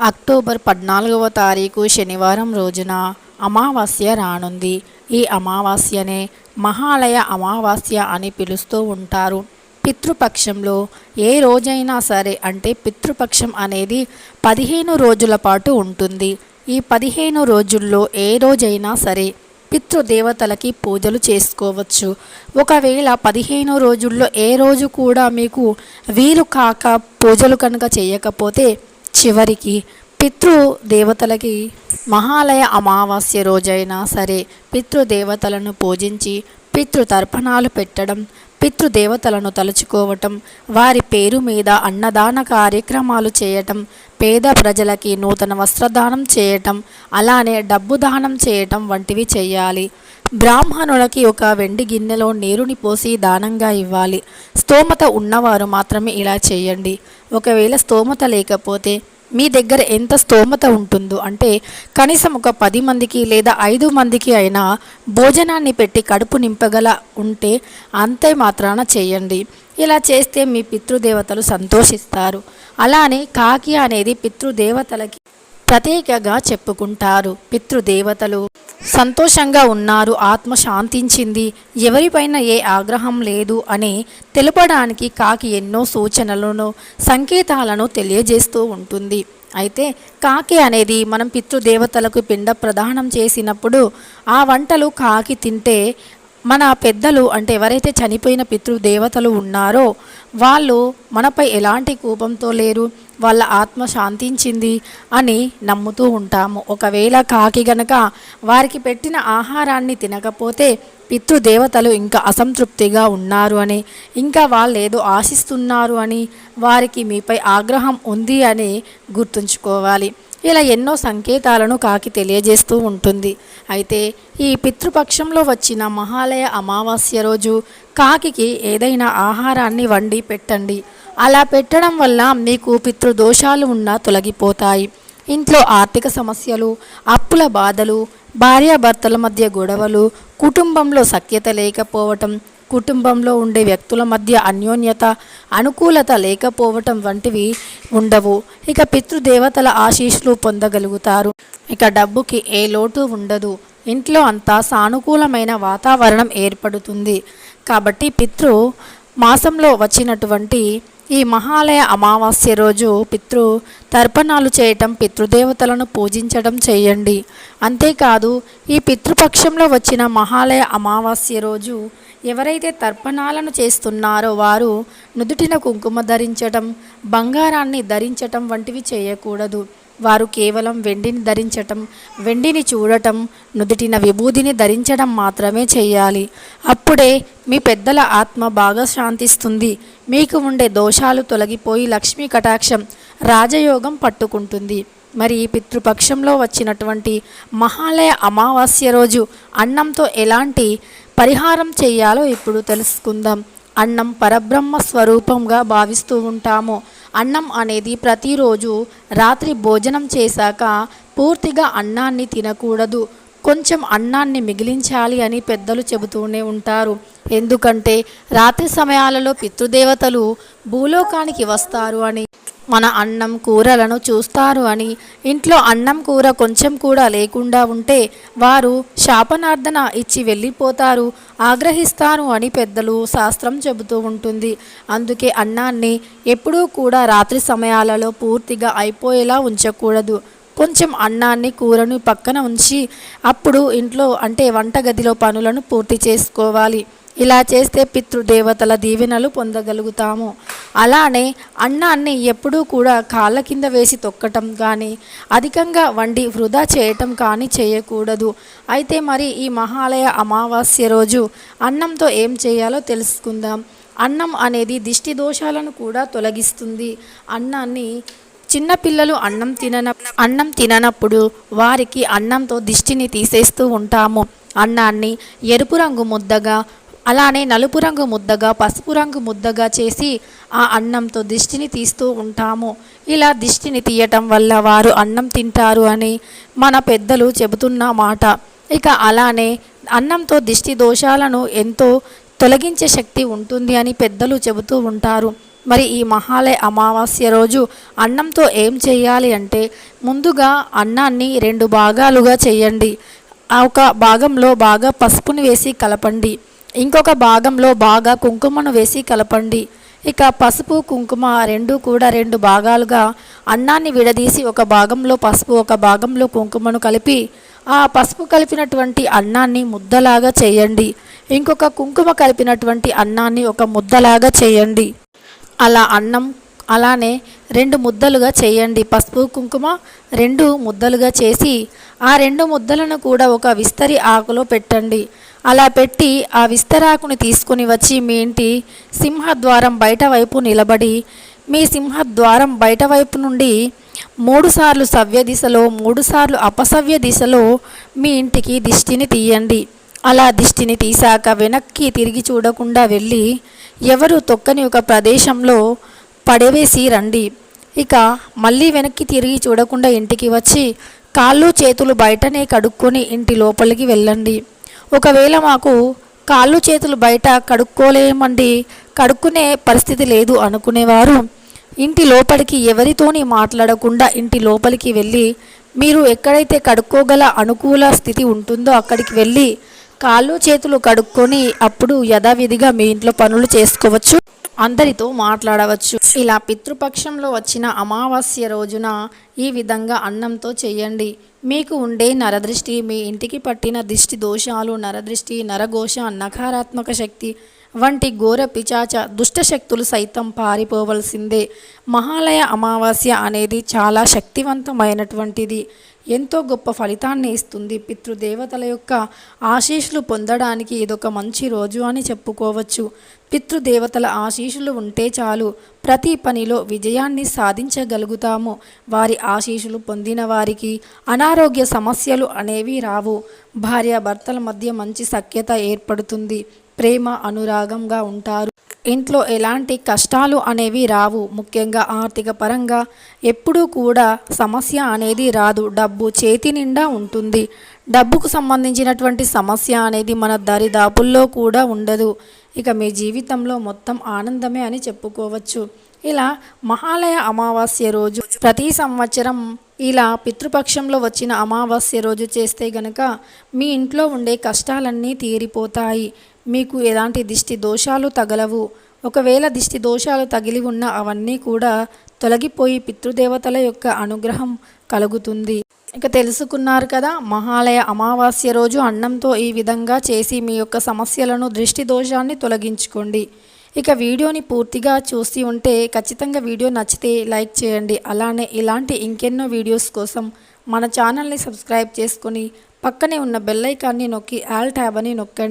October పద్నాలుగవ తారీఖు శనివారం రోజున అమావాస్య రానుంది. ఈ అమావాస్యనే మహాలయ అమావాస్య అని పిలుస్తూ ఉంటారు. పితృపక్షంలో ఏ రోజైనా సరే అంటే పితృపక్షం అనేది పదిహేను రోజుల పాటు ఉంటుంది. ఈ పదిహేను రోజుల్లో ఏ రోజైనా సరే పితృదేవతలకి పూజలు చేసుకోవచ్చు. ఒకవేళ పదిహేను రోజుల్లో ఏ రోజు కూడా మీకు వీలు కాక పూజలు కనుక చేయకపోతే చివరికి పితృ దేవతలకి మహాలయ అమావాస్య రోజైనా సరే పితృదేవతలను పూజించి పితృతర్పణాలు పెట్టడం పితృదేవతలను తలుచుకోవటం వారి పేరు మీద అన్నదాన కార్యక్రమాలు చేయటం పేద ప్రజలకి నూతన వస్త్రదానం చేయటం అలానే డబ్బు దానం చేయటం వంటివి చేయాలి బ్రాహ్మణులకి ఒక వెండి గిన్నెలో నీరుని పోసి దానంగా ఇవ్వాలి. స్తోమత ఉన్నవారు మాత్రమే ఇలా చేయండి. ఒకవేళ స్తోమత లేకపోతే మీ దగ్గర ఎంత స్తోమత ఉంటుందో అంటే కనీసం ఒక పది మందికి లేదా ఐదు మందికి అయినా భోజనాన్ని పెట్టి కడుపు నింపగల ఉంటే అంతే మాత్రాన చేయండి. ఇలా చేస్తే మీ పితృదేవతలు సంతోషిస్తారు. అలానే కాకి అనేది పితృదేవతలకి ప్రత్యేకగా చెప్పుకుంటారు పితృదేవతలు. సంతోషంగా ఉన్నారు ఆత్మ శాంతించింది ఎవరిపైన ఏ ఆగ్రహం లేదు అని తెలుపడానికి కాకి ఎన్నో సూచనలను సంకేతాలను తెలియజేస్తూ ఉంటుంది. అయితే కాకి అనేది మనం పితృదేవతలకు పిండ ప్రదానం చేసినప్పుడు ఆ వంటలు కాకి తింటే మన పెద్దలు అంటే ఎవరైతే చనిపోయిన పితృదేవతలు ఉన్నారో వాళ్ళు మనపై ఎలాంటి కోపంతో లేరు వాళ్ళ ఆత్మ శాంతించింది అని నమ్ముతూ ఉంటాము. ఒకవేళ కాకి గనక వారికి పెట్టిన ఆహారాన్ని తినకపోతే పితృదేవతలు ఇంకా అసంతృప్తిగా ఉన్నారు అని ఇంకా వాళ్ళు ఏదో ఆశిస్తున్నారు అని వారికి మీపై ఆగ్రహం ఉంది అని గుర్తుంచుకోవాలి. ఇలా ఎన్నో సంకేతాలను కాకి తెలియజేస్తూ ఉంటుంది. అయితే ఈ పితృపక్షంలో వచ్చిన మహాలయ అమావాస్య రోజు కాకి ఏదైనా ఆహారాన్ని వండి పెట్టండి. అలా పెట్టడం వల్ల మీకు పితృదోషాలు ఉన్నా తొలగిపోతాయి. ఇంట్లో ఆర్థిక సమస్యలు అప్పుల బాధలు భార్యాభర్తల మధ్య గొడవలు కుటుంబంలో సఖ్యత లేకపోవటం కుటుంబంలో ఉండే వ్యక్తుల మధ్య అన్యోన్యత అనుకూలత లేకపోవటం వంటివి ఉండవు. ఇక పితృదేవతల ఆశీస్సులు పొందగలుగుతారు. ఇక డబ్బుకి ఏ లోటు ఉండదు. ఇంట్లో అంతా సానుకూలమైన వాతావరణం ఏర్పడుతుంది. కాబట్టి పితృ మాసంలో వచ్చినటువంటి ఈ మహాలయ అమావాస్య రోజు పితృ తర్పణాలు చేయటం పితృదేవతలను పూజించడం చేయండి. అంతేకాదు ఈ పితృపక్షంలో వచ్చిన మహాలయ అమావాస్య రోజు ఎవరైతే తర్పణాలను చేస్తున్నారో వారు నుదుటిన కుంకుమ ధరించటం బంగారాన్ని ధరించటం వంటివి చేయకూడదు. వారు కేవలం వెండిని ధరించటం వెండిని చూడటం నుదుటిన విభూదిని ధరించడం మాత్రమే చేయాలి. అప్పుడే మీ పెద్దల ఆత్మ బాగా శాంతిస్తుంది మీకు ఉండే దోషాలు తొలగిపోయి లక్ష్మీ కటాక్షం రాజయోగం పట్టుకుంటుంది. మరి పితృపక్షంలో వచ్చినటువంటి మహాలయ అమావాస్య రోజు అన్నంతో ఎలాంటి పరిహారం చేయాలో ఇప్పుడు తెలుసుకుందాం. అన్నం పరబ్రహ్మ స్వరూపంగా భావిస్తూ ఉంటాము. అన్నం అనేది ప్రతిరోజు రాత్రి భోజనం చేశాక పూర్తిగా అన్నాన్ని తినకూడదు. కొంచెం అన్నాన్ని మిగిలించాలి అని పెద్దలు చెబుతూనే ఉంటారు. ఎందుకంటే రాత్రి సమయాలలో పితృదేవతలు భూలోకానికి వస్తారు అని మన అన్నం కూరలను చూస్తారు అని. ఇంట్లో అన్నం కూర కొంచెం కూడా లేకుండా ఉంటే వారు శాపనార్థన ఇచ్చి వెళ్ళిపోతారు ఆగ్రహిస్తారు అని పెద్దలు శాస్త్రం చెబుతూ ఉంటుంది. అందుకే అన్నాన్ని ఎప్పుడూ కూడా రాత్రి సమయాలలో పూర్తిగా అయిపోయేలా ఉంచకూడదు. కొంచెం అన్నాన్ని కూరను పక్కన ఉంచి అప్పుడు ఇంట్లో అంటే వంటగదిలో పనులను పూర్తి చేసుకోవాలి. ఇలా చేస్తే పితృదేవతల దీవెనలు పొందగలుగుతాము. అలానే అన్నాన్ని ఎప్పుడూ కూడా కాళ్ళ కింద వేసి తొక్కటం కానీ అధికంగా వండి వృధా చేయటం కానీ చేయకూడదు. అయితే మరి ఈ మహాలయ అమావాస్య రోజు అన్నంతో ఏం చేయాలో తెలుసుకుందాం. అన్నం అనేది దిష్టి దోషాలను కూడా తొలగిస్తుంది. అన్నాన్ని చిన్నపిల్లలు అన్నం తినన అన్నం తిననప్పుడు వారికి అన్నంతో దిష్టిని తీసేస్తూ ఉంటాము. అన్నాన్ని ఎరుపు రంగు ముద్దగా అలానే నలుపు రంగు ముద్దగా పసుపు రంగు ముద్దగా చేసి ఆ అన్నంతో దిష్టిని తీస్తూ ఉంటాము. ఇలా దిష్టిని తీయటం వల్ల వారు అన్నం తింటారు అని మన పెద్దలు చెబుతున్న మాట. ఇక అలానే అన్నంతో దిష్టి దోషాలను ఎంతో తొలగించే శక్తి ఉంటుంది అని పెద్దలు చెబుతూ ఉంటారు. మరి ఈ మహాలయ అమావాస్య రోజు అన్నంతో ఏం చేయాలి అంటే ముందుగా అన్నాన్ని రెండు భాగాలుగా చేయండి. ఆ ఒక భాగంలో బాగా పసుపుని వేసి కలపండి. ఇంకొక భాగంలో బాగా కుంకుమను వేసి కలపండి. ఇక పసుపు కుంకుమ రెండు కూడా రెండు భాగాలుగా అన్నాన్ని విడదీసి ఒక భాగంలో పసుపు ఒక భాగంలో కుంకుమను కలిపి ఆ పసుపు కలిపినటువంటి అన్నాన్ని ముద్దలాగా చేయండి. ఇంకొక కుంకుమ కలిపినటువంటి అన్నాన్ని ఒక ముద్దలాగా చేయండి. అలా అన్నం అలానే రెండు ముద్దలుగా చేయండి. పసుపు కుంకుమ రెండు ముద్దలుగా చేసి ఆ రెండు ముద్దలను కూడా ఒక విస్తరి ఆకులో పెట్టండి. అలా పెట్టి ఆ విస్తరాకుని తీసుకుని వచ్చి మీ ఇంటి సింహద్వారం బయట వైపు నిలబడి మీ సింహద్వారం బయట వైపు నుండి మూడుసార్లు సవ్య దిశలో మూడుసార్లు అపసవ్య దిశలో మీ ఇంటికి దిష్టిని తీయండి. అలా దిష్టిని తీశాక వెనక్కి తిరిగి చూడకుండా వెళ్ళి ఎవరు తొక్కని ఒక ప్రదేశంలో పడవేసి రండి. ఇక మళ్ళీ వెనక్కి తిరిగి చూడకుండా ఇంటికి వచ్చి కాళ్ళు చేతులు బయటనే కడుక్కొని ఇంటి లోపలికి వెళ్ళండి. ఒకవేళ మాకు కాళ్ళు చేతులు బయట కడుక్కోలేమండి కడుక్కునే పరిస్థితి లేదు అనుకునేవారు. ఇంటి లోపలికి ఎవరితోని మాట్లాడకుండా ఇంటి లోపలికి వెళ్ళి మీరు ఎక్కడైతే కడుక్కోగల అనుకూల స్థితి ఉంటుందో అక్కడికి వెళ్ళి కాళ్ళు చేతులు కడుక్కొని అప్పుడు యథావిధిగా మీ ఇంట్లో పనులు చేసుకోవచ్చు అందరితో మాట్లాడవచ్చు. ఇలా పితృపక్షంలో వచ్చిన అమావాస్య రోజున ఈ విధంగా అన్నంతో చేయండి. మీకు ఉండే నరదృష్టి మీ ఇంటికి పట్టిన దిష్టి దోషాలు నరదృష్టి నరఘోష నకారాత్మక శక్తి వంటి ఘోర పిచాచ దుష్టశక్తులు సైతం పారిపోవలసిందే. మహాలయ అమావాస్య అనేది చాలా శక్తివంతమైనటువంటిది. ఎంతో గొప్ప ఫలితాన్ని ఇస్తుంది. పితృదేవతల యొక్క ఆశీస్సులు పొందడానికి ఇదొక మంచి రోజు అని చెప్పుకోవచ్చు. పితృదేవతల ఆశీస్సులు ఉంటే చాలు ప్రతి పనిలో విజయాన్ని సాధించగలుగుతాము. వారి ఆశీస్సులు పొందిన వారికి అనారోగ్య సమస్యలు అనేవి రావు. భార్యాభర్తల మధ్య మంచి సఖ్యత ఏర్పడుతుంది. ప్రేమ అనురాగంగా ఉంటారు. ఇంట్లో ఎలాంటి కష్టాలు అనేవి రావు. ముఖ్యంగా ఆర్థిక పరంగా ఎప్పుడూ కూడా సమస్య అనేది రాదు. డబ్బు చేతి నిండా ఉంటుంది. డబ్బుకు సంబంధించినటువంటి సమస్య అనేది మన దరిదాపుల్లో కూడా ఉండదు. ఇక మీ జీవితంలో మొత్తం ఆనందమే అని చెప్పుకోవచ్చు. ఇలా మహాలయ అమావాస్య రోజు ప్రతి సంవత్సరం ఇలా పితృపక్షంలో వచ్చిన అమావాస్య రోజు చేస్తే గనక మీ ఇంట్లో ఉండే కష్టాలన్నీ తీరిపోతాయి. మీకు ఎలాంటి దిష్టి దోషాలు తగలవు. ఒకవేళ దిష్టి దోషాలు తగిలి ఉన్న అవన్నీ కూడా తొలగిపోయి పితృదేవతల యొక్క అనుగ్రహం కలుగుతుంది. ఇక తెలుసుకున్నారు కదా మహాలయ అమావాస్య రోజు అన్నంతో ఈ విధంగా చేసి మీ యొక్క సమస్యలను దృష్టి దోషాన్ని తొలగించుకోండి. ఇక వీడియోని పూర్తిగా చూసి ఉంటే ఖచ్చితంగా వీడియో నచ్చితే లైక్ చేయండి. అలానే ఇలాంటి ఇంకెన్నో వీడియోస్ కోసం మన ఛానల్ని సబ్స్క్రైబ్ చేసుకొని పక్కనే ఉన్న బెల్లైకాన్ని నొక్కి ఆల్ ట్యాబ్ అని నొక్కండి.